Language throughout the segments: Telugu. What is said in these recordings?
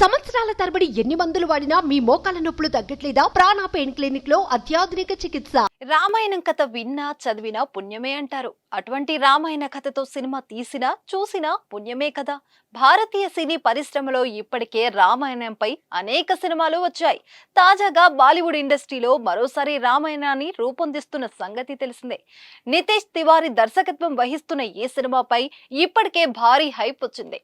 సంవత్సరాల తరబడి ఎన్ని మందులు వాడినా మీ మోకాల నొప్పులు తగ్గట్లేదా? ప్రాణ పెయిన్ క్లినిక్లో అత్యాధునిక చికిత్స. రామాయణం కథ విన్నా చదివినా పుణ్యమే అంటారు. అటువంటి రామాయణ కథతో సినిమా తీసినా చూసినా పుణ్యమే కదా. భారతీయ సినీ పరిశ్రమలో ఇప్పటికే రామాయణంపై అనేక సినిమాలు వచ్చాయి. తాజాగా బాలీవుడ్ ఇండస్ట్రీలో మరోసారి రామాయణాన్ని రూపొందిస్తున్న సంగతి తెలిసిందే. నితేష్ తివారీ దర్శకత్వం వహిస్తున్న ఈ సినిమాపై ఇప్పటికే భారీ హైప్ వచ్చింది.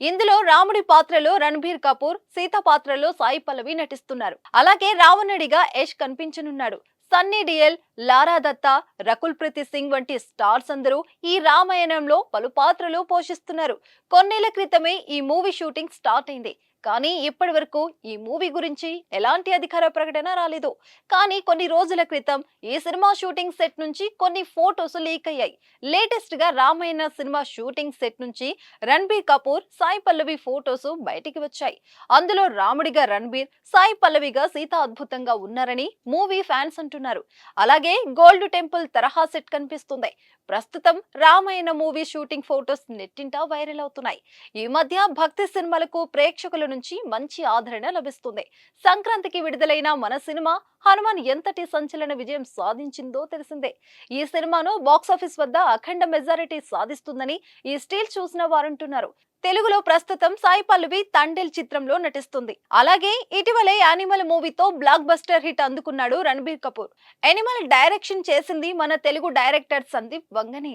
ఇందులో రాముడి పాత్రలో రణబీర్ కపూర్ సీత పాత్రలో సాయి పల్లవి నటిస్తున్నారు. అలాగే రావణుడిగా యష్ కనిపించనున్నాడు. సన్నీ డియల్ లారా దత్తా రకుల్ ప్రీతి సింగ్ వంటి స్టార్స్ అందరూ ఈ రామాయణంలో పలు పాత్రలు పోషిస్తున్నారు. కొన్నేళ్ళ క్రితమే ఈ మూవీ షూటింగ్ స్టార్ట్ అయింది. కానీ ఇప్పటి వరకు ఈ మూవీ గురించి ఎలాంటి అధికార ప్రకటన రాలేదు. కానీ కొన్ని రోజుల క్రితం ఈ సినిమా షూటింగ్ సెట్ నుంచి కొన్ని ఫోటోస్ లీక్ అయ్యాయి. లేటెస్ట్గా రామాయణ సినిమా షూటింగ్ సెట్ నుంచి రణబీర్ కపూర్ సాయి పల్లవి ఫోటోస్ బయటికి వచ్చాయి. అందులో రాముడిగా రణబీర్ సాయి పల్లవిగా సీత అద్భుతంగా ఉన్నారని మూవీ ఫ్యాన్స్ అంటున్నారు. అలాగే గోల్డ్ టెంపుల్ తరహా సెట్ కనిపిస్తుంది. ప్రస్తుతం రామాయణ మూవీ షూటింగ్ ఫోటోస్ నెట్టింటా వైరల్ అవుతున్నాయి. ఈ మధ్య భక్తి సినిమాలకు ప్రేక్షకుల నుంచి మంచి ఆదరణ లభిస్తుంది. సంక్రాంతికి విడుదలైన మన సినిమా హనుమాన్ ఎంతటి సంచలన విజయం సాధించిందో తెలిసిందే. ఈ సినిమాను బాక్సాఫీస్ వద్ద అఖండ మెజారిటీ సాధిస్తుందని ఈ స్టీల్ చూసిన వారంటున్నారు. తెలుగులో ప్రస్తుతం సాయి పల్లవి తండేల్ చిత్రంలో నటిస్తుంది. అలాగే ఇటీవలే యానిమల్ మూవీతో బ్లాక్ బస్టర్ హిట్ అందుకున్నాడు రణబీర్ కపూర్. యానిమల్ డైరెక్షన్ చేసింది మన తెలుగు డైరెక్టర్ సందీప్ వంగనే.